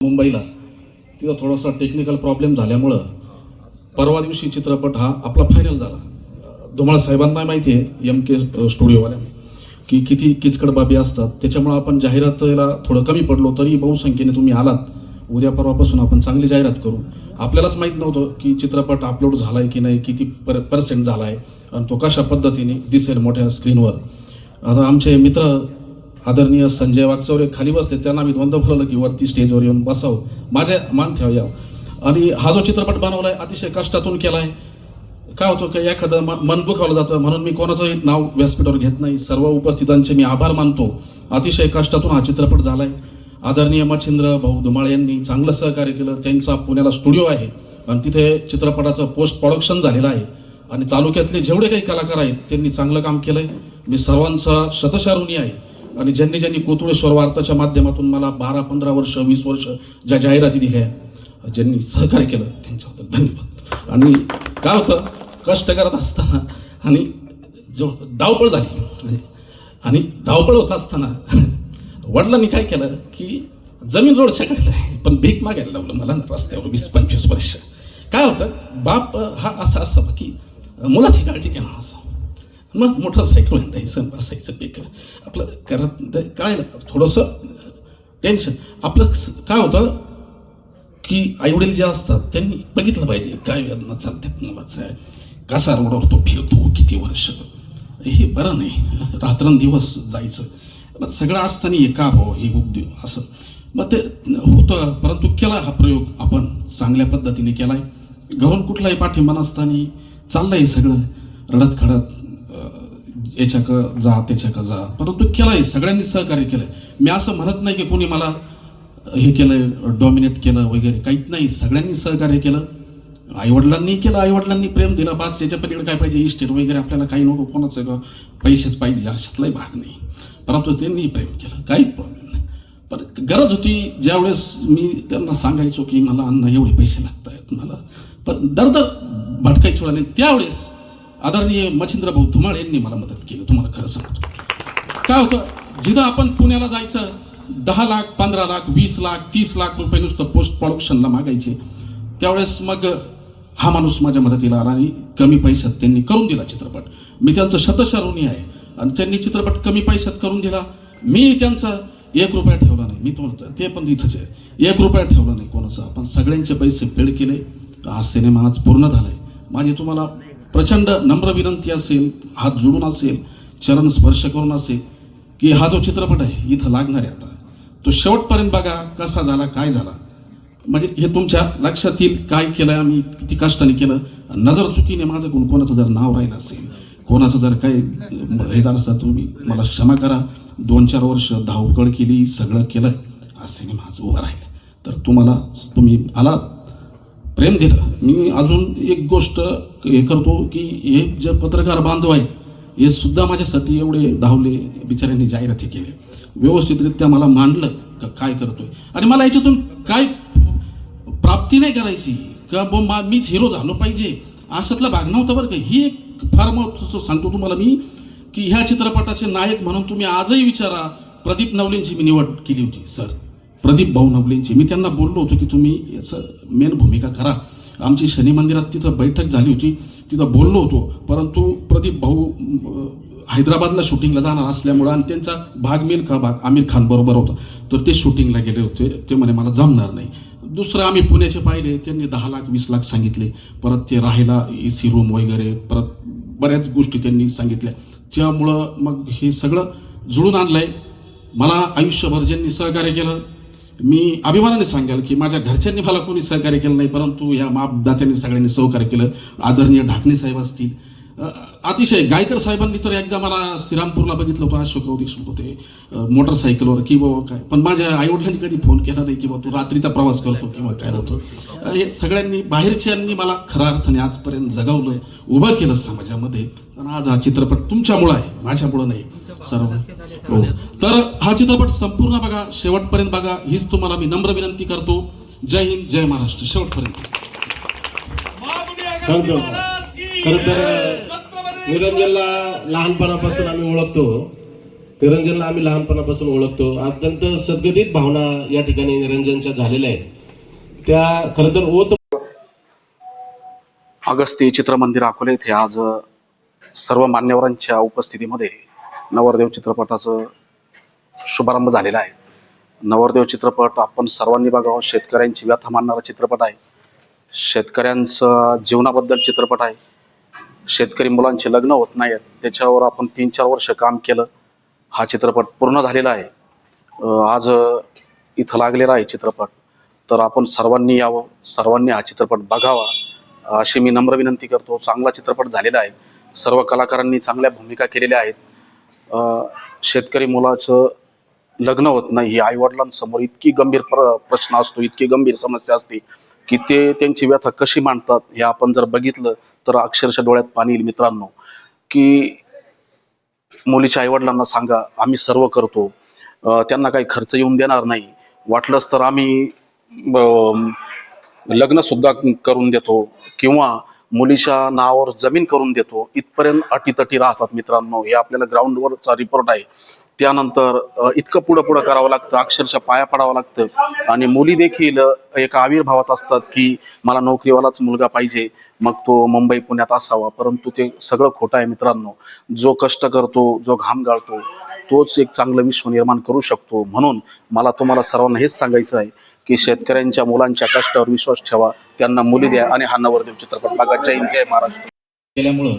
मुंबईला तिथं थोडासा टेक्निकल प्रॉब्लेम झाल्यामुळं परवा दिवशी चित्रपट हा आपला फायनल झाला. धुमाळ साहेबांना माहिती आहे एम के स्टुडिओवाल्या की किती किचकट बाबी असतात. त्याच्यामुळं आपण जाहिरातीला थोडं कमी पडलो तरी बहुसंख्येने तुम्ही आलात. उद्या परवापासून आपण चांगली जाहिरात करू. आपल्यालाच माहीत नव्हतं की चित्रपट अपलोड झाला आहे की नाही किती पर पर्सेंट झाला आहे आणि तो कशा पद्धतीने दिसेल मोठ्या स्क्रीनवर आता आमचे मित्र आदरणीय संजय वागचौरे खाली बसले त्यांना मी द्वंद्व फुलवलं की वरती स्टेजवर येऊन बसावं. माझे मान ठेवा या आणि हा जो चित्रपट बनवला आहे अतिशय कष्टातून केला आहे काय होतं की एखादं म- मन दुखावलं जातं म्हणून मी कोणाचंही नाव व्यासपीठावर घेत नाही. सर्व उपस्थितांचे मी आभार मानतो. अतिशय कष्टातून हा चित्रपट झाला आहे आदरणीय मच्छिंद्र भाऊ धुमाळ यांनी चांगलं सहकार्य केलं. त्यांचा पुण्याला स्टुडिओ आहे. आणि तिथे चित्रपटाचं पोस्ट प्रोडक्शन झालेलं आहे. आणि तालुक्यातले जेवढे काही कलाकार आहेत त्यांनी चांगलं काम केलं आहे मी सर्वांचा शतशारुणी आहे. आणि ज्यांनी ज्यांनी कोतुळेश्वर वार्ताच्या माध्यमातून मला बारा पंधरा वर्ष वीस वर्ष ज्या जाहिराती दिल्या ज्यांनी सहकार्य केलं त्यांच्याबद्दल धन्यवाद. आणि काय होतं कष्ट करत असताना आणि जो धावपळ झाली म्हणजे आणि धावपळ होत असताना वडिलांनी काय केलं की जमीन रोड काढलं आहे पण भीक मागायला लावलं मला रस्त्यावर वीस पंचवीस वर्ष. काय होतं बाप हा असा असावा की मुलाची काळजी घेणं असं. मग मोटरसायकल हिंडायचं बसायचं पीक आपलं करत काय थोडंसं टेन्शन आपलं काय होतं की आईवडील जे असतात त्यांनी बघितलं पाहिजे काय वेदना चालतात मुलाचं आहे कसा रोडवर तो फिरतो किती वर्ष. हे बरं नाही. रात्रंदिवस जायचं. मग सगळं असताना हे का भाऊ हे उद्योग असं. मग ते होतं परंतु केला हा प्रयोग आपण चांगल्या पद्धतीने केला आहे घरून कुठलाही पाठिंबा नसताना चाललं आहे सगळं. रडत खडत याच्याक जा त्याच्याक जा. परंतु केलंय सगळ्यांनी सहकार्य केलंय. मी असं म्हणत नाही की कोणी मला हे केलं डॉमिनेट केलं वगैरे. काहीच नाही सगळ्यांनी सहकार्य केलं. आईवडिलांनी केलं आईवडिलांनी प्रेम दिलं बास याच्या पलीकडे काय पाहिजे? इस्टेट वगैरे आपल्याला काही नको कोणाचं का? पैसेच पाहिजे अशातलाही भाग नाही. परंतु त्यांनी प्रेम केलं काही प्रॉब्लेम नाही. पण गरज होती ज्यावेळेस मी त्यांना सांगायचो की मला अन्न एवढे पैसे लागत आहेत मला. पण दर दर भटकायची नाही त्यावेळेस आदरणीय मच्छिंद्र भाऊ धुमाळ यांनी मला मदत केली तुम्हाला खरं सांगतो. काय होतं जिथं आपण पुण्याला जायचं दहा लाख पंधरा लाख वीस लाख तीस लाख रुपये नुसतं पोस्ट प्रोडक्शनला मागायचे त्यावेळेस मग हा माणूस माझ्या मदतीला आला आणि कमी पैशात त्यांनी करून दिला चित्रपट. मी त्यांचं शतशरुणी आहे आणि त्यांनी चित्रपट कमी पैशात करून दिला. मी त्यांचं एक रुपया ठेवला नाही. मी तुम्हाला ते पण इथंच आहे. एक रुपया ठेवला नाही कोणाचा. आपण सगळ्यांचे पैसे पेड केले. हा सिनेमा आज पूर्ण झाला आहे माझी तुम्हाला प्रचंड नम्र विनंती असेल हात जोडून असेल चरण स्पर्श करून असेल की हा जो चित्रपट आहे इथं लागणार आहे आता. तो शेवटपर्यंत बघा कसा झाला काय झाला. म्हणजे हे तुमच्या लक्षात येईल काय केलं आम्ही किती कष्टाने केलं. नजर चुकीने माझं कोण कोणाचं जर नाव राहिलं असेल कोणाचं जर काही हे झालं असं तुम्ही मला क्षमा करा. दोन चार वर्ष धावपळ केली सगळं केलं हा सिनेमा आज उभा राहिला. तर तुम्हाला तुम्ही आला प्रेम दिलं मी अजून एक गोष्ट हे करतो की हे जे पत्रकार बांधव आहेत हे सुद्धा माझ्यासाठी एवढे धावले बिचाऱ्यांनी जाहिराती केले. व्यवस्थितरित्या मला मांडलं का काय करतोय. आणि मला याच्यातून काय प्राप्ती नाही करायची का ब मा मीच हिरो झालो पाहिजे असतला भाग नव्हता बरं का. ही एक फार महत्त्वाचं सांगतो तुम्हाला मी की ह्या चित्रपटाचे नायक म्हणून तुम्ही आजही विचारा प्रदीप नवलेंची मी निवड केली होती सर. प्रदीप भाऊ नवलेंची मी त्यांना बोललो होतो की तुम्ही याचं मेन भूमिका करा. आमची शनी मंदिरात तिथं बैठक झाली होती. तिथं बोललो होतो. परंतु प्रदीप भाऊ हैदराबादला शूटिंगला जाणार असल्यामुळं आणि त्यांचा भाग मिल का भाग आमिर खान बरोबर होता. तर ते शूटिंगला गेले होते. ते म्हणे मला जमणार नाही. दुसरं आम्ही पुण्याचे पाहिले. त्यांनी दहा लाख वीस लाख सांगितले. परत ते राहायला ए सी रूम वगैरे परत बऱ्याच गोष्टी त्यांनी सांगितल्या. त्यामुळं मग हे सगळं जुळून आणलं आहे मला आयुष्यभर ज्यांनी सहकार्य केलं मी अभिमानाने सांगेल की माझ्या घरच्यांनी मला कोणी सहकार्य केलं नाही परंतु या मापदात्यांनी सगळ्यांनी सहकार्य केलं. आदरणीय ढाकणे साहेब असतील. अतिशय गायकर साहेबांनी तर एकदा मला श्रीरामपूरला बघितलं होतं अशोकराव देशमुख होते. मोटरसायकलवर की बाबा काय. पण माझ्या आईवडिलांनी कधी फोन केला नाही की बाबा तू रात्रीचा प्रवास करतो किंवा काय होतो. हे सगळ्यांनी बाहेरच्यांनी मला खऱ्या अर्थाने आजपर्यंत जगवलं उभं केलं समाजामध्ये. पण आज हा चित्रपट तुमच्यामुळं आहे माझ्यामुळं नाही. सर्व हो. तर हा चित्रपट संपूर्ण बघा. शेवटपर्यंत बघा. हीच तुम्हाला मी नम्र विनंती करतो. जय हिंद जय महाराष्ट्र. शेवटपर्यंत. खर तर निरंजनला लहानपणापासून आम्ही ओळखतो. निरंजनला आम्ही लहानपणापासून ओळखतो. अत्यंत सद्गदित भावना या ठिकाणी निरंजनच्या झालेल्या आहेत. त्या खरं तर ओत अगस्ती चित्रमंदिर अकोले येथे आज सर्व मान्यवरांच्या उपस्थितीमध्ये नवरदेव चित्रपटाचं शुभारंभ झालेला आहे. नवरदेव चित्रपट आपण सर्वांनी बघावं. शेतकऱ्यांची व्यथा मानणारा चित्रपट आहे. शेतकऱ्यांचं जीवनाबद्दल चित्रपट आहे. शेतकरी मुलांचे लग्न होत नाही आहेत. त्याच्यावर आपण तीन चार वर्ष काम केलं. हा चित्रपट पूर्ण झालेला आहे. आज इथं लागलेला आहे चित्रपट. तर आपण सर्वांनी यावं. सर्वांनी हा चित्रपट बघावा. अशी मी नम्र विनंती करतो. चांगला चित्रपट झालेला आहे. सर्व कलाकारांनी चांगल्या भूमिका केलेल्या आहेत. शेतकरी मुलाचं लग्न होत नाही ही आईवडिलांसमोर इतकी गंभीर प्र प्रश्न असतो इतकी गंभीर समस्या असते की ते त्यांची व्यथा कशी मांडतात हे आपण जर बघितलं तर अक्षरशः डोळ्यात पाणी येईल मित्रांनो. की मुलीच्या आईवडिलांना सांगा आम्ही सर्व करतो त्यांना काही खर्च येऊन देणार नाही. वाटलंच तर आम्ही लग्नसुद्धा करून देतो किंवा मुलीच्या नावावर जमीन करून देतो. इथपर्यंत अटीतटी राहतात मित्रांनो. हे आपल्याला ग्राउंडवरचा रिपोर्ट आहे. त्यानंतर इतकं पुढं पुढं करावं लागतं. अक्षरशः पाया पडावं लागतं. आणि मुली देखील एका आविर्भावात असतात की मला नोकरीवालाच मुलगा पाहिजे. मग तो मुंबई पुण्यात असावा. परंतु ते सगळं खोटं आहे मित्रांनो. जो कष्ट करतो जो घाम गाळतो तोच एक चांगलं विश्व निर्माण करू शकतो. म्हणून मला तुम्हाला सर्वांना हेच सांगायचं आहे की शेतकऱ्यांच्या मुलांच्या कष्टावर विश्वास ठेवा. त्यांना मुली द्या आणि हा नवरदेव चित्रपट बघा. जय जय महाराष्ट्र. केल्यामुळं